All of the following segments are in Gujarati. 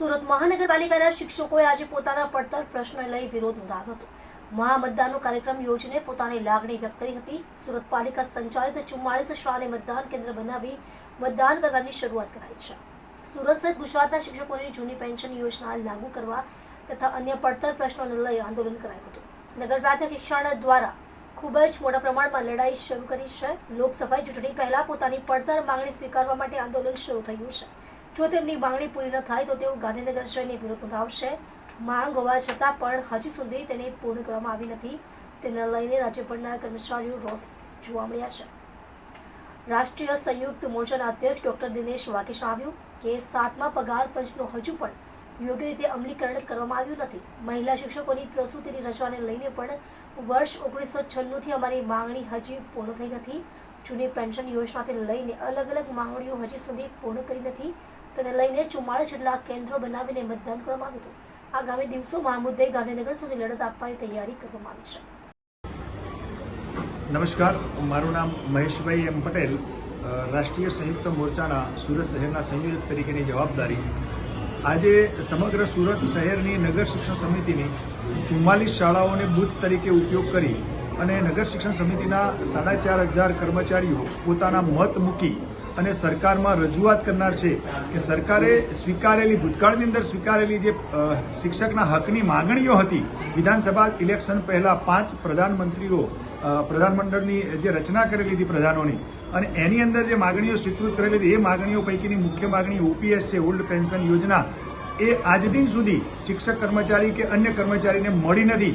સુરત મહાનગરપાલિકાના શિક્ષકોએ આજે પોતાના પડતર પ્રશ્ન લઈ વિરોધ નોંધાવ્યો હતો. મહામતદાનનો કાર્યક્રમ યોજીને પોતાની લાગણી વ્યક્ત કરી હતી. સુરત પાલિકા સંચાલિત ચુમ્માળીસ શાળાને મતદાન કેન્દ્ર બનાવી મતદાન કરવાની શરૂઆત કરાઈ છે. સુરત સહિત ગુજરાતના શિક્ષકોની જૂની પેન્શન યોજના લાગુ કરવા તથા અન્ય પડતર પ્રશ્નોને લઈ આંદોલન કરાયું હતું. નગર પ્રાથમિક શિક્ષણ દ્વારા ખૂબ જ મોટા પ્રમાણમાં લડાઈ શરૂ કરી છે. લોકસભા ચૂંટણી પહેલા પોતાની પડતર માંગણી સ્વીકારવા માટે આંદોલન શરૂ થયું છે. જો તેમની માંગણી પૂરી ન થાય તો તેઓ ગાંધીનગર જઈને વિરોધ નોંધાવશે. માંગ હોવા છતાં પણ હજી સુધી તેને પૂર્ણ કરવામાં આવી નથી. તેને લઈને રાજ્યભરના કર્મચારીઓ રોષ જોવા મળ્યા છે. રાષ્ટ્રીય સંયુક્ત મોરચાના અધ્યક્ષ ડોક્ટર દિનેશ વાકેશ આવ્યું કે સાતમા પગાર પંચનો હજુ પણ યોગ્ય રીતે અમલીકરણ કરવામાં આવ્યું નથી. મહિલા શિક્ષકોની પ્રસૂતિની રજાને લઈને પણ વર્ષ ઓગણીસો છન્નુંથી અમારી માંગણી હજી પૂર્ણ થઈ નથી. જૂની પેન્શન યોજનાથી લઈને અલગ અલગ માંગણીઓ હજી સુધી પૂર્ણ કરી નથી. તેને લઈને ચુમ્માળીસ જેટલા કેન્દ્રો બનાવીને મતદાન કરવામાં આવ્યું હતું. આગામી દિવસોમાં આ મુદ્દે ગાંધીનગર સુધી લડત આપવાની તૈયારી કરવામાં આવી છે. નમસ્કાર, મારું નામ મહેશભાઈ એમ પટેલ. રાષ્ટ્રીય સંયુક્ત મોરચાના સુરત શહેરના સંયોજક તરીકેની જવાબદારી. આજે સમગ્ર સુરત શહેરની નગર શિક્ષણ સમિતિની ચુમ્માલીસ શાળાઓને બુથ તરીકે ઉપયોગ કરી અને નગર શિક્ષણ સમિતિના સાડા ચાર હજાર કર્મચારીઓ પોતાના મત મૂકી અને સરકારમાં રજૂઆત કરનાર છે કે સરકારે સ્વીકારેલી, ભૂતકાળની અંદર સ્વીકારેલી જે શિક્ષકના હકની માંગણીઓ હતી, વિધાનસભા ઇલેક્શન પહેલા પાંચ પ્રધાનમંત્રીઓ પ્રધાનમંડળની જે રચના કરેલી હતી પ્રધાનોની, અને એની અંદર જે માગણીઓ સ્વીકૃત કરેલી હતી, એ માગણીઓ પૈકીની મુખ્ય માગણી ઓપીએસ છે, ઓલ્ડ પેન્શન યોજના, એ આજ દિન સુધી શિક્ષક કર્મચારી કે અન્ય કર્મચારીને મળી નથી.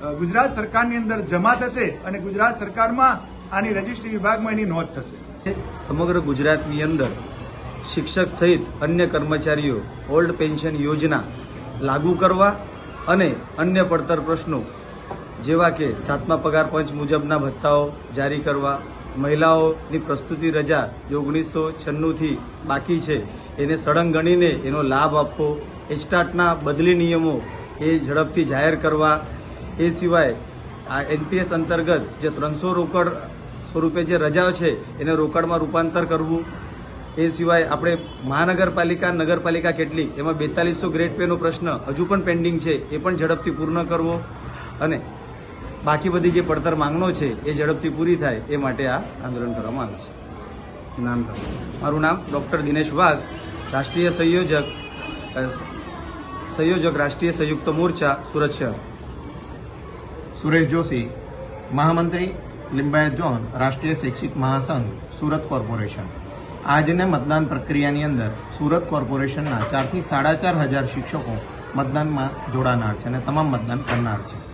ગુજરાત સરકારની અંદર જમા થશે અને ગુજરાત સરકારમાં આની રજિસ્ટ્રી વિભાગમાં એની નોંધ થશે. સમગ્ર ગુજરાતની અંદર શિક્ષક સહિત અન્ય કર્મચારીઓ ઓલ્ડ પેન્શન યોજના લાગુ કરવા અને અન્ય પડતર પ્રશ્નો જેવા કે સાતમા પગાર પંચ મુજબના ભથ્થાઓ જારી કરવા, મહિલાઓની પ્રસ્તુતિ રજા જે ઓગણીસો છન્નુંથી બાકી છે એને સળંગ ગણીને એનો લાભ આપવો, એચટાટના બદલી નિયમો એ ઝડપથી જાહેર કરવા એ સિવાય આ એનપીએસ અંતર્ગત જે ત્રણસો રોકડ સ્વરૂપે જે રજાઓ છે, એને રોકડમાં રૂપાંતર કરવું. એ સિવાય આપણે મહાનગરપાલિકા, નગરપાલિકા કેટલી એમાં બેતાલીસો ગ્રેડ પેનો પ્રશ્ન હજુ પણ પેન્ડિંગ છે, એ પણ ઝડપથી પૂર્ણ કરવો. અને બાકી બધી જે પડતર માંગણો છે, એ ઝડપથી પૂરી થાય, એ માટે આ આંદોલન કરવામાં આવે છે. નામ મારું નામ ડૉક્ટર દિનેશ વાઘ, રાષ્ટ્રીય સંયોજક સંયોજક રાષ્ટ્રીય સંયુક્ત મોરચા, સુરત શહેર. સુરેશ જોશી, મહામંત્રી લિંબાયત જોન રાષ્ટ્રીય શૈક્ષિક મહાસંઘ, સુરત કોર્પોરેશન. આજને મતદાન પ્રક્રિયાની અંદર સુરત કોર્પોરેશનના ચારથી સાડા ચાર હજાર શિક્ષકો મતદાનમાં જોડાનાર છે અને તમામ મતદાન કરનાર છે.